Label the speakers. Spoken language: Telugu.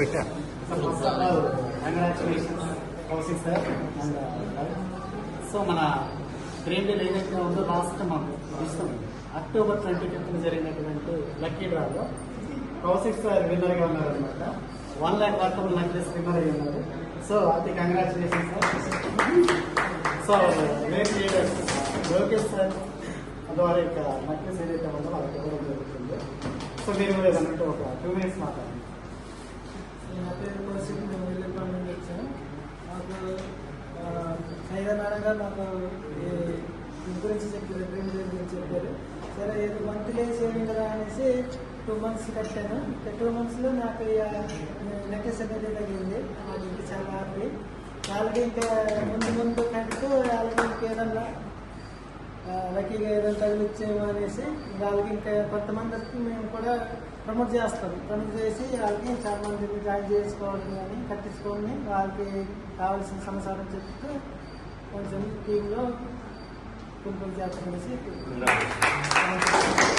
Speaker 1: పెట్టా
Speaker 2: సో మన గ్రీన్ డీల్ ఏదైతే ఉందో లాస్ట్ మంత్ ప్రస్తుతం అక్టోబర్ ట్వంటీ ఫిఫ్త్ జరిగినటువంటి లక్కీ డ్రాలో కౌశిక్ సార్ విన్నర్గా ఉన్నారనమాట వన్ ల్యాక్ వరకు నెక్లెస్ విన్నర్ అయ్యి ఉన్నారు. సో అది కంగ్రాచులేషన్ సార్ సో వేరే లీడర్స్ లోకేష్ సార్ ద్వారా ఇక నెక్లెస్ ఏదైతే ఉందో వాళ్ళకి ఇవ్వడం జరుగుతుంది. సో మీరు కూడా ఏదన్నట్టు ఒక టూ మినిట్స్ మాట్లాడండి.
Speaker 3: సైదా మేడం గారు నాకు గురించి చెప్పారు డ్రీమ్ గురించి చెప్పారు. సరే ఇది మంత్లీ సేవింగ్ కదా అనేసి టూ మంత్స్ కట్టాను. టూ మంత్స్లో నాకు నెక్లెస్ అనేది తగ్గింది నాకు ఇంకా చాలా హ్యాపీ వాళ్ళకి ఇంకా ముందు ముందు కంటూ వాళ్ళకి ఇంకేదన్నా లక్కీగా ఏదైనా తగిలిచ్చేమో అనేసి వాళ్ళకి ఇంకా కొంతమందికి మేము కూడా ప్రమోట్ చేస్తాం. ప్రమోట్ చేసి వాళ్ళకి చాలా మందిని జాయిన్ చేసుకోవడం కానీ కట్టించుకొని వాళ్ళకి కావాల్సిన సమాచారం చెప్తూ Bonjour, bonjour. Bonjour, bonjour. Bonjour, bonjour. Bonjour, bonjour. Bonjour, bonjour.